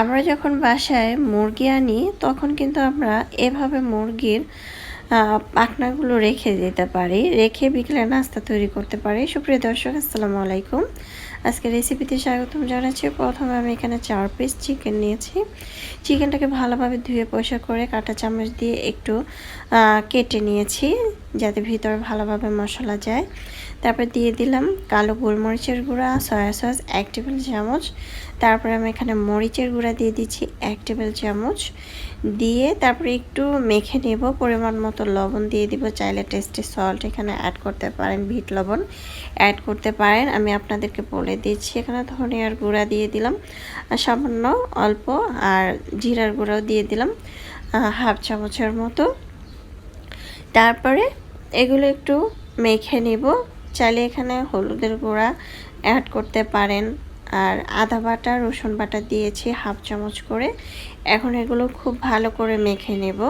আমরা যখন বাসায় মুরগি আনি, তখন কিন্তু আমরা এভাবে মুরগির পাখনাগুলো রেখে দিতে পারি। রেখে বিকেলে নাস্তা তৈরি করতে পারি। সুপ্রিয় দর্শক, আসসালামু আলাইকুম। আজকে রেসিপিতে স্বাগতম জানাচ্ছি। প্রথমে আমি এখানে চার পিস চিকেন নিয়েছি। চিকেনটাকে ভালোভাবে ধুয়ে পয়সা করে কাঁটা চামচ দিয়ে একটু কেটে নিয়েছি। যাতে ভিতরে ভালোভাবে মশলা যায়। তারপর দিয়ে দিলাম কালো গোলমরিচের গুঁড়া, সয়া সস এক টেবিল চামচ। তারপরে আমি এখানে মরিচের গুঁড়া দিয়ে দিচ্ছি এক টেবিল চামচ। দিয়ে তারপরে একটু মেখে নেব। পরিমাণ মতো লবণ দিয়ে দিব। চাইলে টেস্টি সল্ট এখানে অ্যাড করতে পারেন ভিট লবণ অ্যাড করতে পারেন। আমি আপনাদেরকে বলে দিচ্ছি, এখানে ধনিয়ার গুঁড়া দিয়ে দিলাম। সামান্য অল্প আর জিরার গুঁড়াও দিয়ে দিলাম হাফ চামচের মতো। তারপরে এগুলো একটু মেখে নিব। চাইলে এখানে হলুদের গুঁড়া অ্যাড করতে পারেন। আর আদা বাটা, রসুন বাটা দিয়েছি হাফ চামচ করে। এখন এগুলো খুব ভালো করে মেখে নেব।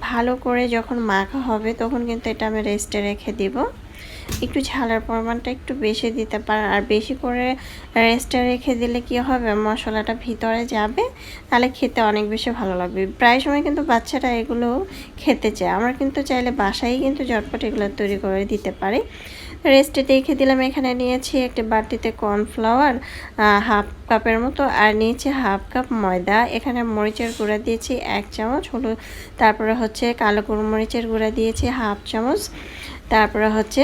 ভালো করে যখন মাখা হবে তখন কিন্তু এটা আমি রেস্টে রেখে দিব। একটু ঝালের পরিমাণটা একটু বেশি দিতে পারেন। আর বেশি করে রেস্টে রেখে দিলে কি হবে? মশলাটা ভিতরে যাবে, তাহলে খেতে অনেক বেশি ভালো লাগবে। প্রায় সময় কিন্তু বাচ্চারা এগুলো খেতে চায়। আমরা কিন্তু চাইলে বাসায় কিন্তু ঝটপট এগুলো তৈরি করে দিতে পারি। রেস্টে রেখে দিলাম, এখানে নিয়েছি একটি বাটিতে কর্নফ্লাওয়ার হাফ কাপের মতো, আর নিয়েছি হাফ কাপ ময়দা। এখানে মরিচের গুঁড়া দিয়েছি এক চামচ, হলুদ, তারপরে হচ্ছে কালো মরিচের গুঁড়া দিয়েছি হাফ চামচ। তারপরে হচ্ছে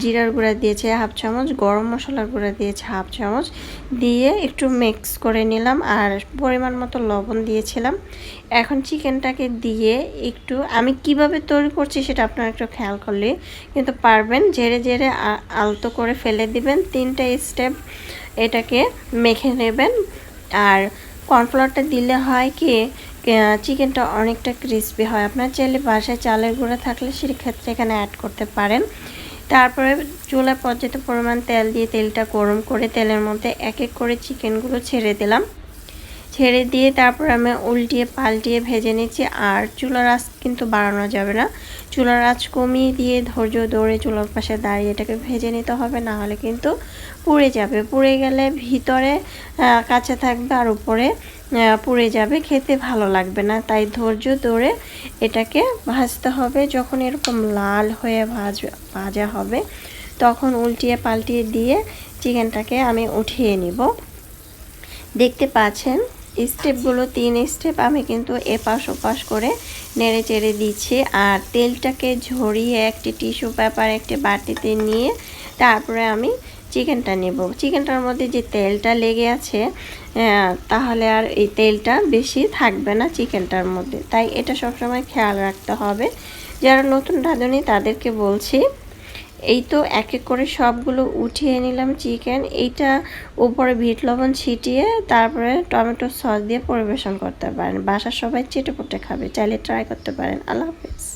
জিরার গুঁড়া দিয়েছে হাফ চামচ, গরম মশলার গুঁড়া দিয়েছে হাফ চামচ। দিয়ে একটু মিক্স করে নিলাম আর পরিমাণ মতো লবণ দিয়েছিলাম। এখন চিকেনটাকে দিয়ে একটু, আমি কীভাবে তৈরি করছি সেটা আপনারা একটু খেয়াল করলে কিন্তু পারবেন। জেরে জেরে আলতো করে ফেলে দিবেন। তিনটা স্টেপ এটাকে মেখে নেবেন। আর কর্নফ্লাওয়ারটা দিলে হয় কি চিকেনটা অনেকটা ক্রিস্পি হয়। আপনার চাইলে বাসায় চালের গুঁড়া থাকলে সেক্ষেত্রে এখানে অ্যাড করতে পারেন। তারপরে চুলা পর্যাপ্ত পরিমাণ তেল দিয়ে তেলটা গরম করে তেলের মধ্যে এক এক করে চিকেনগুলো ছেড়ে দিলাম। ছেড়ে দিয়ে তারপর আমি উল্টিয়ে পাল্টিয়ে ভেজে নিচ্ছি। আর চুলার আঁচ কিন্তু বাড়ানো যাবে না। চুলার আঁচ কমিয়ে দিয়ে ধৈর্য দৌড়ে চুলার পাশে দাঁড়িয়ে এটাকে ভেজে নিতে হবে, না হলে কিন্তু পুড়ে যাবে। পুড়ে গেলে ভিতরে কাঁচা থাকবে আর উপরে পুড়ে যাবে। খেতে ভালো লাগবে না, তাই ধৈর্য ধরে এটাকে ভাজতে হবে। যখন এরকম লাল হয়ে ভাজ, ভাজা হবে, তখন উল্টিয়ে পাল্টিয়ে দিয়ে চিকেনটাকে আমি উঠিয়ে নিব। দেখতে পাচ্ছেন? স্টেপগুলো তিন স্টেপ আমি কিন্তু এপাশ ওপাশ করে নেড়ে চেড়ে দিচ্ছি। আর তেলটাকে ঝরিয়ে একটি টিস্যু পেপার, একটি বাটিতে নিয়ে তারপরে আমি চিকেনটা নেব। চিকেনটার মধ্যে যে তেলটা লেগে আছে তাহলে আর এই তেলটা বেশি থাকবে না চিকেনটার মধ্যে। তাই এটা সবসময় খেয়াল রাখতে হবে। যারা নতুন রাঁধুনি তাদেরকে বলছি এই তো এক এক করে সবগুলো উঠিয়ে নিলাম চিকেন। এইটা উপরে ভিট লবণ ছিটিয়ে তারপরে টমেটো সস দিয়ে পরিবেশন করতে পারেন। বাসার সবাই চেটে পুটে খাবে, চাইলে ট্রাই করতে পারেন। আল্লাহ হাফিজ।